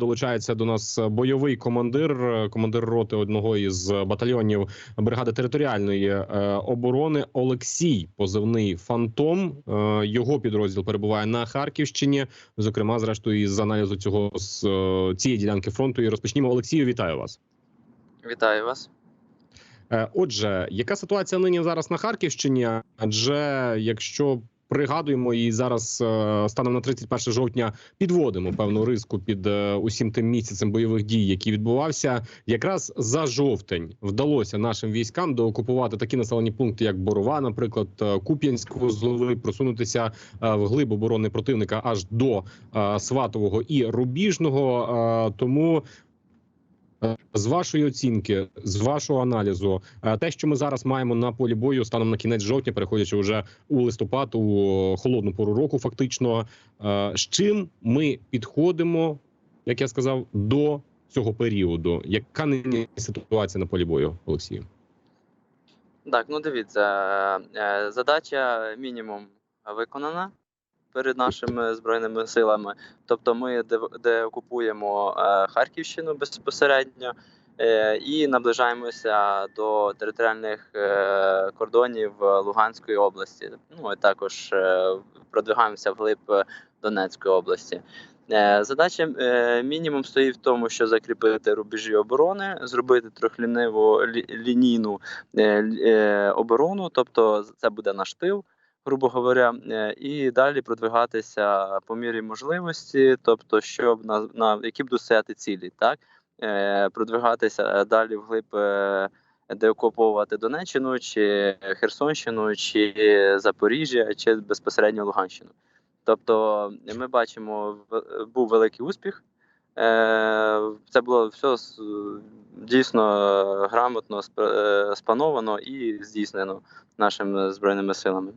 Долучається до нас бойовий командир, е, командир роти одного із батальйонів бригади територіальної е, оборони Олексій, позивний Фантом. Е, Його підрозділ перебуває на Харківщині. Зокрема, зрештою, із аналізу цього з цієї ділянки фронту. І розпочнімо. Олексію, вітаю вас. Вітаю вас. Отже, яка ситуація нині зараз на Харківщині? Адже якщо пригадуємо і зараз е, станом на 31 жовтня підводимо певну риску під е, усім тим місяцем бойових дій, який відбувався, якраз за жовтень вдалося нашим військам доокупувати такі населені пункти, як Борова, наприклад, е, Куп'янську злови, просунутися в глиб оборони противника аж до Сватового і Рубіжного. Тому з вашої оцінки, з вашого аналізу, е, те, що ми зараз маємо на полі бою станом на кінець жовтня, переходячи вже у листопад, у холодну пору року, фактично, е, з чим ми підходимо, як я сказав, до цього періоду. Яка нині ситуація на полі бою, Олексію? Так, ну дивіться, е, задача мінімум виконана перед нашими збройними силами. Тобто, ми де, окупуємо е, Харківщину безпосередньо е, і наближаємося до територіальних е, кордонів Луганської області. Ну і також продвигаємося вглиб Донецької області. Задача мінімум стоїть в тому, що закріпити рубежі оборони, зробити трьохліниву лі- лінійну оборону, тобто це буде наш тил, грубо говоря, е, і далі продвигатися по мірі можливості, тобто, щоб на, на які б досягти цілі, так Е, продвигатися далі вглиб. е, Деокуповувати Донеччину, чи Херсонщину, чи Запоріжжя, чи безпосередньо Луганщину. Тобто, ми бачимо, був великий успіх. Е, Це було все дійсно грамотно сп- е, спановано і здійснено нашими збройними силами.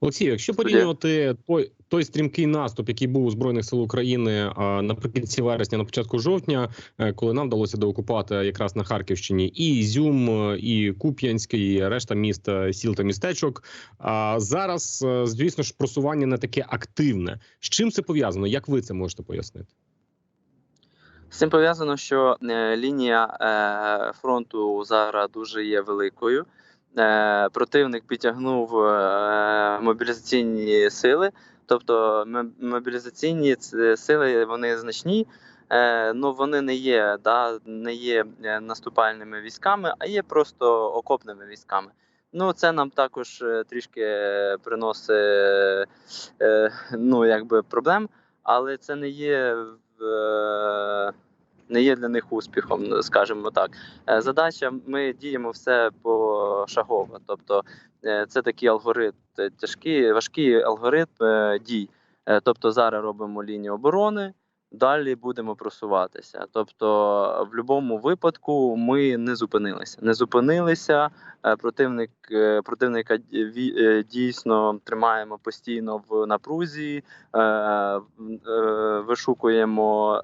Олексію, якщо порівнювати той, той стрімкий наступ, який був у збройних сил України наприкінці вересня, на початку жовтня, е, коли нам вдалося доокупати якраз на Харківщині і Ізюм, е, і Куп'янськ, і решта міст, е, сіл та містечок. А зараз, звісно ж, просування не таке активне. З чим це пов'язано? Як ви це можете пояснити? З цим пов'язано, що лінія фронту зараз дуже є великою. Е, противник підтягнув е, мобілізаційні сили, тобто мобілізаційні сили вони значні, е, ну вони не є, да, не є е, наступальними військами, а є просто окопними військами. Ну, це нам також е, трішки приносить е, ну, якби проблем, але це не є е, не є для них успіхом, скажімо так. Е, Задача: ми діємо все пошагово. Тобто, е, це такий алгоритм, е, тяжкий, важкий алгоритм е, дій. Тобто, зараз робимо лінію оборони. Далі будемо просуватися. Тобто, в будь-якому випадку ми не зупинилися. Не зупинилися. Противник противника ді- дійсно тримаємо постійно в напрузі, вишукуємо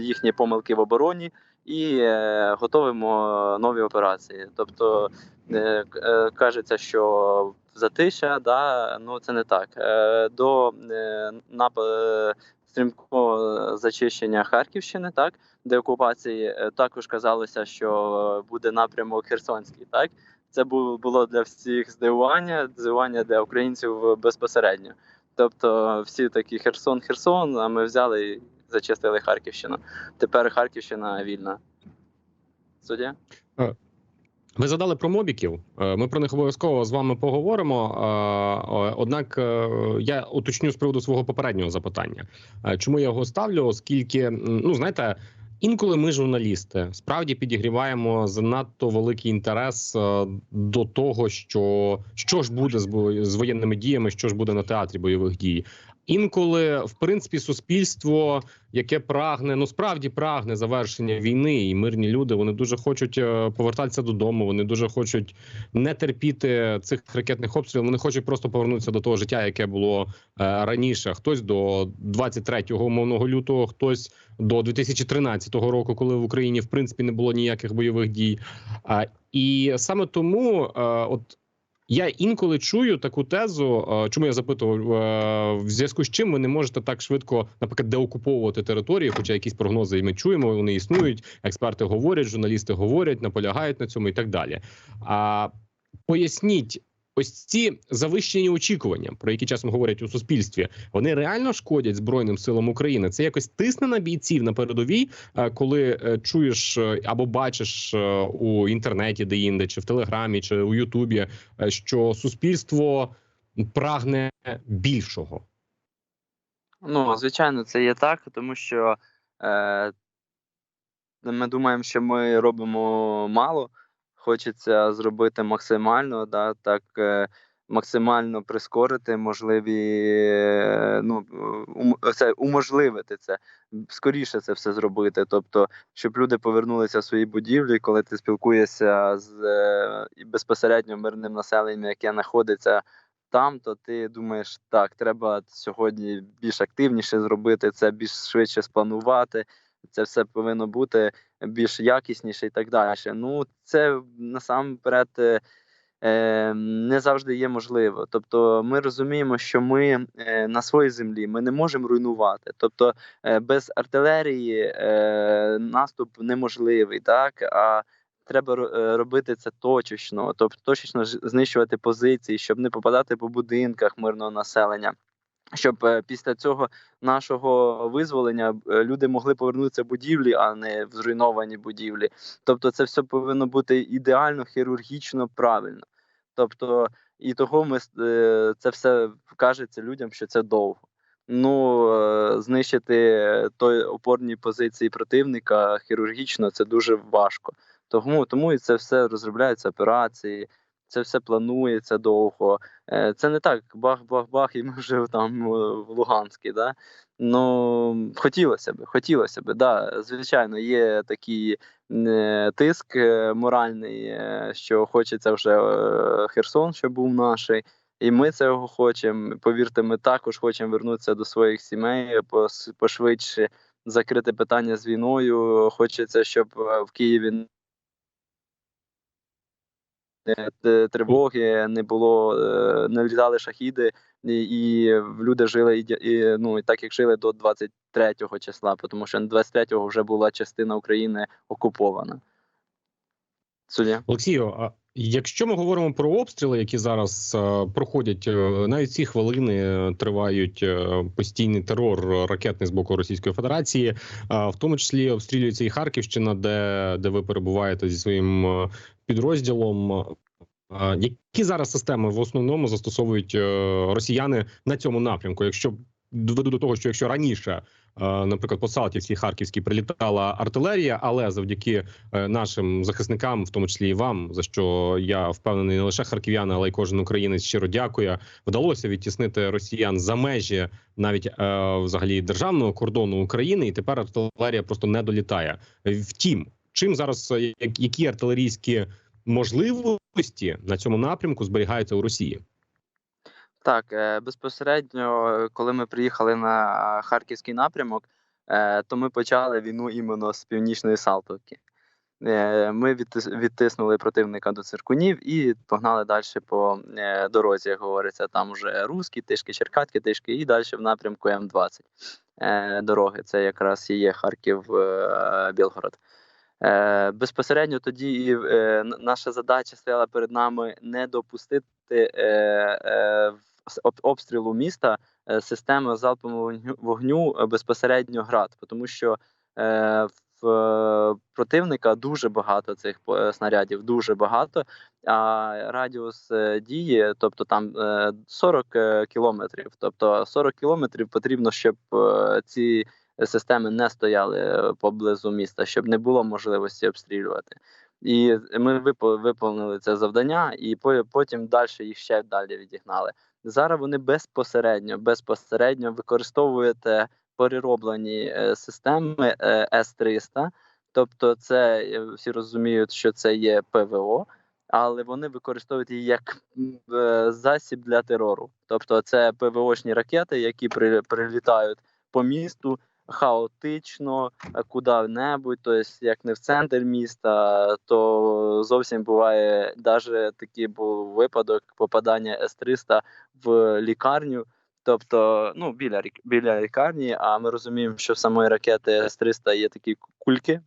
їхні помилки в обороні і е, готуємо нові операції. Тобто е, е, кажеться, що затища, да, ну це не так. Е, До е, нап... е, стрімкого зачищення Харківщини, так, деокупації, е, також казалося, що буде напрямок Херсонський. Так? Це було для всіх здивування, здивування для українців безпосередньо. Тобто всі такі Херсон, Херсон, а ми взяли зачистили Харківщину. Тепер Харківщина вільна. Суддя? Ви задали про мобіків. Е, Ми про них обов'язково з вами поговоримо. Е, е, Однак е, я уточню з приводу свого попереднього запитання. Е, Чому я його ставлю? Оскільки ну знаєте. Інколи ми, журналісти, справді підігріваємо занадто великий інтерес е, до того, що що ж буде з воєнними діями, що ж буде на театрі бойових дій. Інколи, в принципі, суспільство, яке прагне, ну справді прагне завершення війни, і мирні люди вони дуже хочуть е, повертатися додому. Вони дуже хочуть не терпіти цих ракетних обстрілів. Вони хочуть просто повернутися до того життя, яке було е, раніше. Хтось до 23-го умовного лютого, хтось до 2013 року, коли в Україні в принципі не було ніяких бойових дій. І саме тому, е, от Я інколи чую таку тезу, е, чому я запитував, е, в зв'язку з чим ви не можете так швидко, наприклад, деокуповувати території, хоча якісь прогнози і ми чуємо, вони існують. Експерти говорять, журналісти говорять, наполягають на цьому і так далі. А поясніть. Ось ці завищені очікування, про які часом говорять у суспільстві, вони реально шкодять Збройним силам України. Це якось тисне на бійців на передовій, е, коли е, чуєш е, або бачиш у інтернеті, де інде, чи в Телеграмі, чи у Ютубі, що суспільство прагне більшого. Ну, звичайно, це є так, тому що е, ми думаємо, що ми робимо мало. Хочеться зробити максимально, да, так е, максимально прискорити можливі, е, ну, це, уможливити це, скоріше це все зробити. Тобто, щоб люди повернулися в свої будівлі, коли ти спілкуєшся з е, безпосередньо мирним населенням, яке знаходиться там, то ти думаєш, так, треба сьогодні більш активніше зробити це, більш швидше спланувати. Це все повинно бути більш якісніше і так далі. Ну, це насамперед е, е, не завжди є можливо. Тобто, ми розуміємо, що ми е, на своїй землі ми не можемо руйнувати. Тобто, без артилерії наступ неможливий, так а треба ро- робити це точечно, тобто точечно знищувати позиції, щоб не попадати по будинках мирного населення. Щоб е, після цього нашого визволення е, люди могли повернутися в будівлі, а не в зруйновані будівлі. Тобто, це все повинно бути ідеально, хірургічно правильно. Тобто, і того ми е, це все кажеться людям, що це довго. Ну, знищити той опорні позиції противника хірургічно це дуже важко. Тому, тому і це все розробляються операції, це все планується довго. Е, Це не так бах-бах-бах, і ми вже там е, в Луганській. Да? Ну, хотілося б, хотілося б, да. Звичайно, є такий е, тиск моральний, що хочеться вже Херсон, щоб був наш. І ми цього хочемо. Повірте, ми також хочемо вернутися до своїх сімей пошвидше, закрити питання з війною. Хочеться, щоб в Києві тривоги, не було, е, не літали шахіди, і, люди жили і, ну, і так, як жили до 23 числа, тому що 23-го вже була частина України окупована. Суддя. Олексію, а якщо ми говоримо про обстріли, які зараз е, проходять, е, навіть ці хвилини е, тривають е, постійний терор е, ракетний з боку Російської Федерації, е, в тому числі обстрілюється і Харківщина, де, де ви перебуваєте зі своїм е, підрозділом. Е, Які зараз системи в основному застосовують е, росіяни на цьому напрямку? Якщо доведу до того, що якщо раніше, е, наприклад, по Салтівській Харківській прилітала артилерія, але завдяки е, нашим захисникам, в тому числі і вам, за що я впевнений, не лише харків'яни, але й кожен українець щиро дякує. Вдалося відтіснити росіян за межі навіть е, взагалі державного кордону України, і тепер артилерія просто не долітає. Втім, чим зараз е, які артилерійські можливості на цьому напрямку зберігаються у Росії? Так, е, безпосередньо, е, коли ми приїхали на харківський напрямок, то ми почали війну іменно з північної Салтовки. Ми відтиснули противника до циркунів і погнали далі по дорозі, як говориться, там вже Руські, Тишки, Черкатки, Тишки, і далі в напрямку М20 е, дороги. Це якраз і є Харків Білгород. Е, Безпосередньо тоді і е, наша задача стояла перед нами не допустити е, е, обстрілу міста системи залпового вогню, безпосередньо град, тому що в противника дуже багато цих снарядів, дуже багато. А радіус дії, тобто там е, 40 е, кілометрів. Тобто 40 кілометрів потрібно, щоб ці системи не стояли е, поблизу міста, щоб не було можливості обстрілювати. І ми випо- виповнили це завдання, і по- потім далі їх ще далі відігнали. Зараз вони безпосередньо, безпосередньо використовують перероблені е, системи е, С-300. Тобто, це всі розуміють, що це є ПВО, але вони використовують її як засіб для терору. Тобто, це ПВОшні ракети, які при, прилітають по місту, хаотично е, куди-небудь, тобто як не в центр міста, то зовсім буває навіть такий був випадок попадання С-300 в лікарню. Тобто, ну, біля, біля лікарні, а ми розуміємо, що в самої ракети С-300 є такі кульки,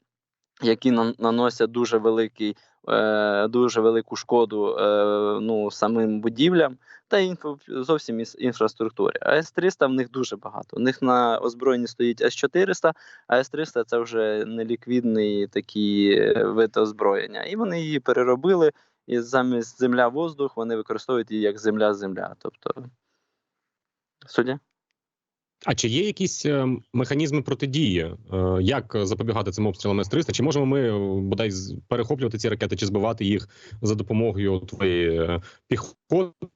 які нан- наносять дуже великий, е, дуже велику шкоду е, ну, самим будівлям та інфо, зовсім із інфраструктурі. А С-300 в них дуже багато. У них на озброєнні стоїть С-400, а С-300 це вже неліквідний такий е, вид озброєння. І вони її переробили, і замість земля-воздух вони використовують її як земля-земля. Тобто, суддя? А чи є якісь е, механізми протидії? Е, Як запобігати цим обстрілам С-300? Чи можемо ми бодай перехоплювати ці ракети чи збивати їх за допомогою твоєї піхоти?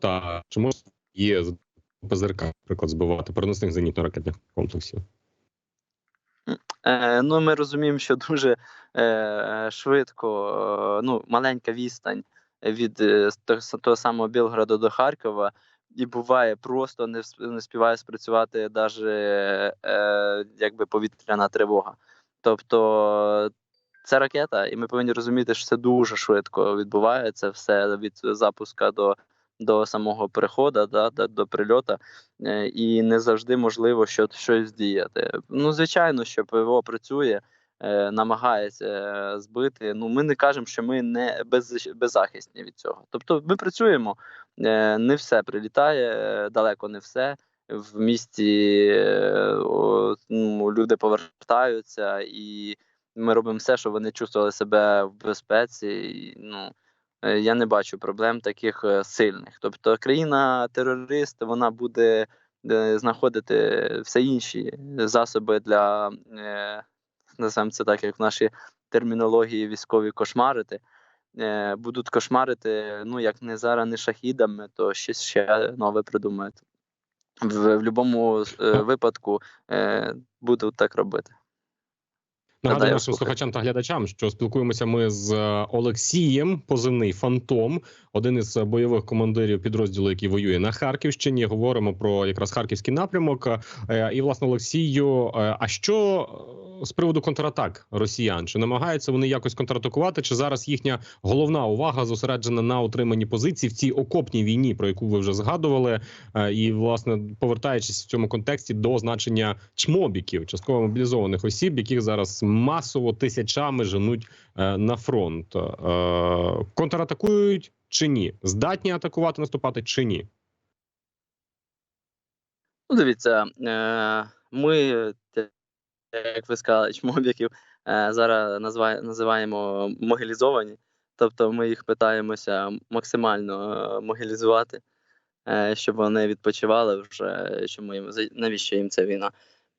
Та чи може з ПЗРК, наприклад, збивати переносних зенітно-ракетних комплексів? Е, ну, ми розуміємо, що дуже е, швидко, е, ну, маленька відстань від е, того, самого Білгорода до Харкова, і буває просто не, не співає спрацювати навіть е, якби повітряна тривога. Тобто це ракета, і ми повинні розуміти, що це дуже швидко відбувається все від запуска до, до самого переходу, да, до, прильоту е, і не завжди можливо що, щось діяти. Ну, звичайно, що ПВО працює, е, намагається е, збити. Ну, ми не кажемо, що ми не без, беззахисні від цього. Тобто ми працюємо, не все прилітає, далеко не все. В місті ну, люди повертаються, і ми робимо все, щоб вони чувствували себе в безпеці. І, ну, я не бачу проблем таких е, сильних. Тобто, країна-терорист вона буде е, знаходити все інші засоби для е, називаємо це так, як в нашій термінології військові кошмарити. Е, будуть кошмарити, ну як не зараз, не шахідами, то щось ще нове придумають. В, в будь-якому е, випадку е, будуть так робити. Нагадую нашим слухачам та глядачам, що спілкуємося ми з е, Олексієм, позивний Фантом, один із бойових командирів підрозділу, який воює на Харківщині. Говоримо про якраз харківський напрямок. Е, І власне Олексію, е, а що з приводу контратак росіян? Чи намагаються вони якось контратакувати? Чи зараз їхня головна увага зосереджена на утриманні позицій в цій окопній війні, про яку ви вже згадували? І власне повертаючись в цьому контексті до значення чмобіків, частково мобілізованих осіб, яких зараз масово тисячами женуть е, на фронт, Е, контратакують чи ні? Здатні атакувати, наступати чи ні? Ну, дивіться, е, ми, як ви сказали, чмобіків зараз називаємо могилізовані. Тобто ми їх питаємося максимально могилізувати, е, щоб вони відпочивали вже, чому їм, навіщо їм ця війна.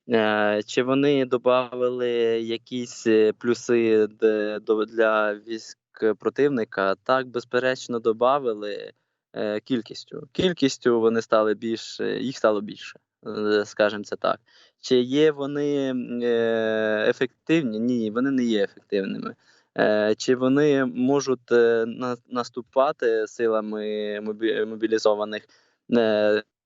Е, Чи вони додали якісь е, плюси для військ противника? Так, безперечно, додали е, кількістю. Кількістю вони стали більше, їх стало більше, скажімо це так. Чи є вони ефективні? Ні, вони не є ефективними. Чи вони можуть на- наступати силами мобілізованих?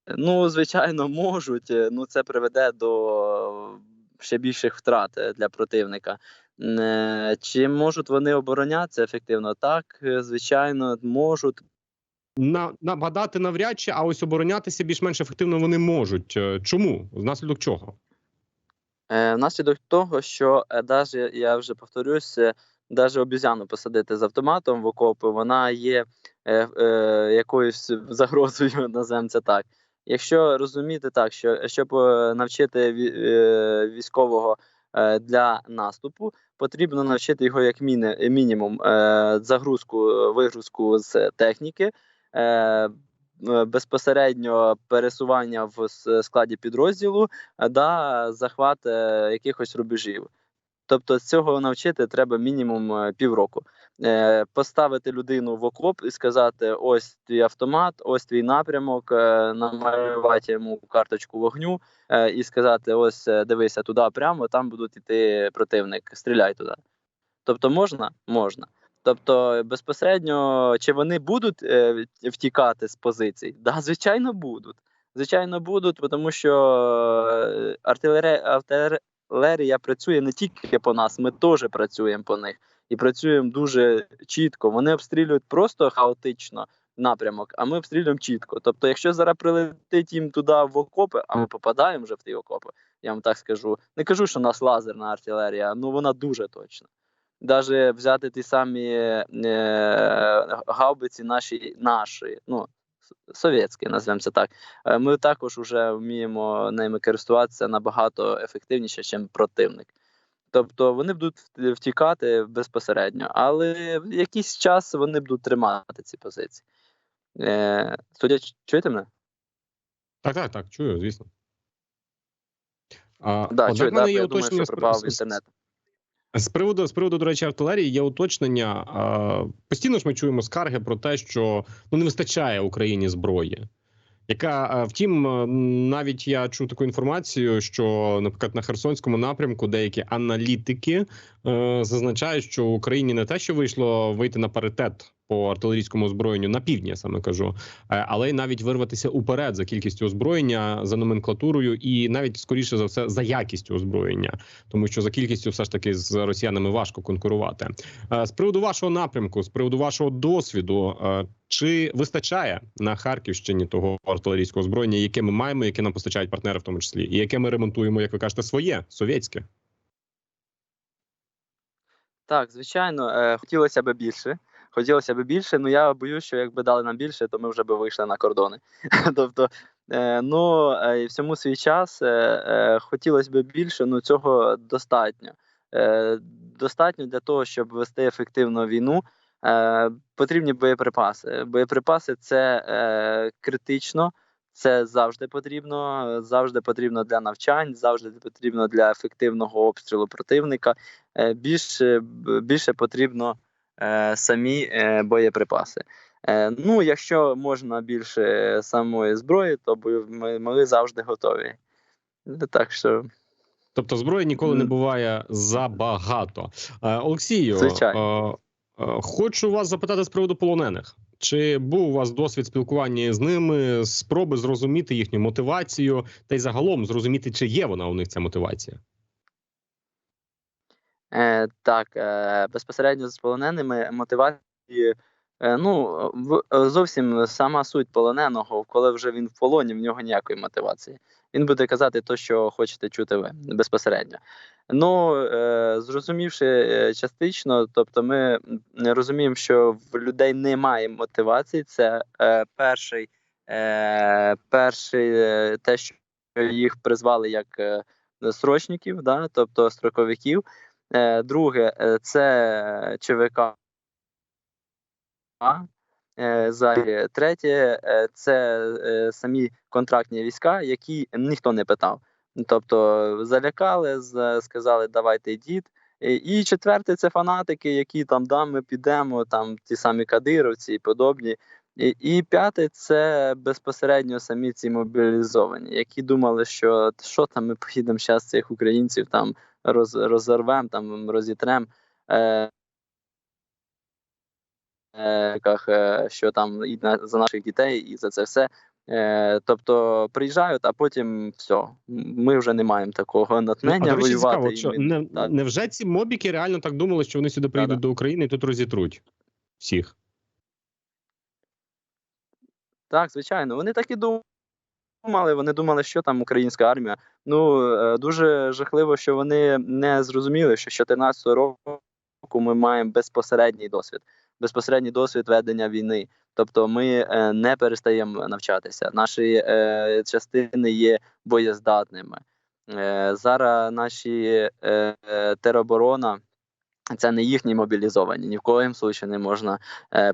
Ну, звичайно, можуть. е, Ну, це приведе до ще більших втрат е, для противника. Е, Чи можуть вони оборонятися ефективно? Так, звичайно, можуть. На нападати навряд чи, а ось оборонятися більш-менш ефективно вони можуть. Чому? Внаслідок чого? Е, Внаслідок того, що е, даже, я вже повторюсь, е, даже обізяну посадити з автоматом в окопи, вона є е, е, якоюсь загрозою, це так. Якщо розуміти так, що щоб е, навчити е, військового е, для наступу, потрібно навчити його як мінімум загрузку, вигрузку з техніки. Безпосередньо пересування в складі підрозділу да, захват якихось рубежів. Тобто цього навчити треба мінімум півроку. Е, поставити людину в окоп і сказати: ось твій автомат, ось твій напрямок, е, намалювати йому карточку вогню е, і сказати: ось дивися туди прямо, там будуть йти противник, стріляй туди. Тобто можна? Можна. Тобто, безпосередньо, чи вони будуть втікати з позицій? Да, звичайно, будуть. Звичайно, будуть, тому що артилерія працює не тільки по нас, ми теж працюємо по них і працюємо дуже чітко. Вони обстрілюють просто хаотично напрямок, а ми обстрілюємо чітко. Тобто, якщо зараз прилетить їм туди в окопи, а ми попадаємо вже в ті окопи, я вам так скажу. Не кажу, що у нас лазерна артилерія, ну вона дуже точна. Даже взяти ті самі е, гаубиці наші, наші, ну совєтські, назвемо це так. Е, Ми також вже вміємо ними користуватися набагато ефективніше, ніж противник. Тобто вони будуть втікати безпосередньо, але в якийсь час вони будуть тримати ці позиції. Е, Судя, чуєте мене? Так, так, так, чую, звісно. А, Да, чую, мене да, є я думаю, що з пропав інтернет. З приводу, з приводу, до речі, артилерії є уточнення. А, постійно ж ми чуємо скарги про те, що ну не вистачає Україні зброї. Яка втім, навіть я чув таку інформацію, що, наприклад, на Херсонському напрямку деякі аналітики е, зазначають, що Україні не те, що вийшло вийти на паритет по артилерійському озброєнню на півдні, я саме кажу, е, але й навіть вирватися уперед за кількістю озброєння, за номенклатурою, і навіть скоріше за все за якістю озброєння тому що за кількістю все ж таки з росіянами важко конкурувати. Е, З приводу вашого напрямку, з приводу вашого досвіду, е, чи вистачає на Харківщині того артилерійського озброєння, яке ми маємо, яке нам постачають партнери, в тому числі, і яке ми ремонтуємо, як ви кажете, своє совєтське? Так, звичайно, хотілося б більше. Хотілося б більше, але я боюсь, що якби дали нам більше, то ми вже б вийшли на кордони. тобто, е, ну, е, і всьому свій час е, хотілося б більше, але цього достатньо. Достатньо для того, щоб вести ефективну війну. Потрібні боєприпаси. Боєприпаси це критично. Це завжди потрібно, завжди потрібно для навчань, завжди потрібно для ефективного обстрілу противника. Більше, більше потрібно самі е, боєприпаси. Е, ну, якщо можна більше самої зброї, то ми, ми завжди готові. Так що Тобто зброї ніколи не буває забагато. Е, Олексію, Звичайно. е, е, хочу вас запитати з приводу полонених. Чи був у вас досвід спілкування з ними, спроби зрозуміти їхню мотивацію, та й загалом зрозуміти, чи є вона у них ця мотивація? Е, так, е, безпосередньо з полоненими мотивації. Е, ну, зовсім сама суть полоненого, коли вже він в полоні, в нього ніякої мотивації. Він буде казати те, що хочете чути ви безпосередньо. Ну, зрозумівши частично, тобто ми розуміємо, що в людей немає мотивації. Це перший, перший те, що їх призвали як срочників, да, тобто строковиків. Е, Друге, е, це ЧВК. Е, Третє, е, це самі контрактні війська, які ніхто не питав. Тобто залякали, сказали, давайте йдіть. І четверте, це фанатики, які там да, ми підемо, там ті самі кадировці і подобні. І, і п'яте, це безпосередньо самі ці мобілізовані, які думали, що що там ми поїдемо зараз цих українців там роз, розорвемо, там розітрем. Е, е, е, що там і на, за наших дітей, і за це все. Е, тобто приїжджають, а потім все. Ми вже не маємо такого Ну, а, воювати. цікаво, і що ми- не, так. невже ці мобіки реально так думали, що вони сюди приїдуть Да-да. до України і тут розітруть всіх? Так, звичайно. Вони так і думали. Вони думали, що там українська армія. Ну е, дуже жахливо, що вони не зрозуміли, що з 14 року ми маємо безпосередній досвід, безпосередній досвід ведення війни. Тобто ми е, не перестаємо навчатися. Наші е, частини є боєздатними. Зараз наші тероборона. Це не їхні мобілізовані, ні в коїм случаї не можна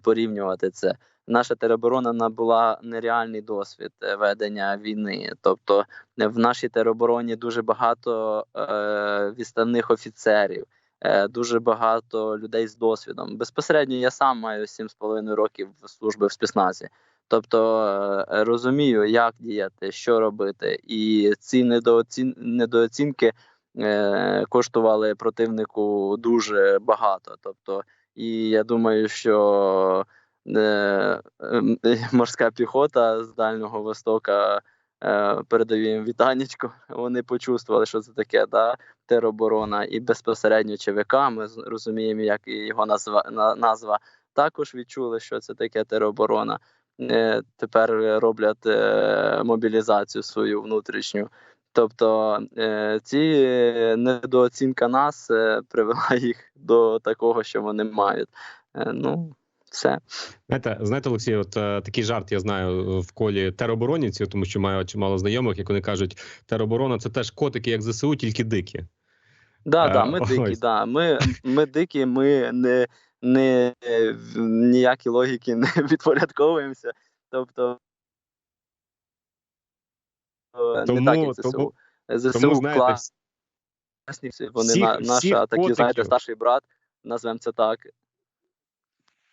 порівнювати це наша тероборона набула нереальний досвід е, ведення війни. Тобто е, в нашій теробороні дуже багато е, відставних офіцерів, е, дуже багато людей з досвідом. Безпосередньо я сам маю 7,5 років служби в спецназі. Тобто розумію, як діяти, що робити, і ці недооцін... недооцінки е, коштували противнику дуже багато. Тобто, і я думаю, що морська піхота з Дальнього Востока Е, передаю їм вітанечко. Вони почувствували, що це таке, да, тероборона, і безпосередньо ЧВК. Ми розуміємо, як його назва, назва. Також відчули, що це таке тероборона. Е, тепер роблять е, мобілізацію свою внутрішню. Тобто е, ці е, недооцінка нас е, привела їх до такого, що вони мають. Е, ну, все. Знаєте, знаєте, Олексій, от е, такий жарт я знаю в колі тероборонівців, тому що маю чимало знайомих, як вони кажуть, тероборона це теж котики, як ЗСУ, тільки дикі. Да, Е, да, ми дикі, ось. да. Ми, ми дикі, ми не, не ніякі логіки не відпорядковуємося. Тобто. е, Тому- не так, як ЗСУ. тому- ЗСУ Тому знаєте, класні, вони всіх- на, наша, всіх такі, знаєте, старший брат, назвемо це так.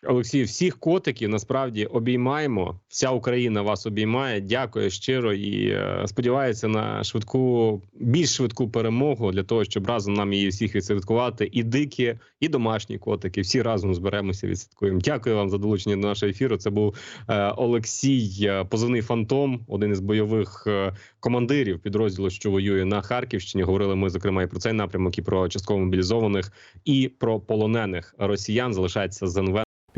Олексій, всіх котиків насправді обіймаємо. Вся Україна вас обіймає. Дякую щиро і е, сподіваюся на швидку, більш швидку перемогу для того, щоб разом нам її всіх відсвяткувати. І дикі, і домашні котики. Всі разом зберемося, відсвяткуємо. Дякую вам за долучення до нашого ефіру. Це був е, Олексій, е, позивний фантом, один із бойових командирів підрозділу, що воює на Харківщині. Говорили ми зокрема і про цей напрямок, і про частково мобілізованих, і про полонених росіян. Залишається з НВ.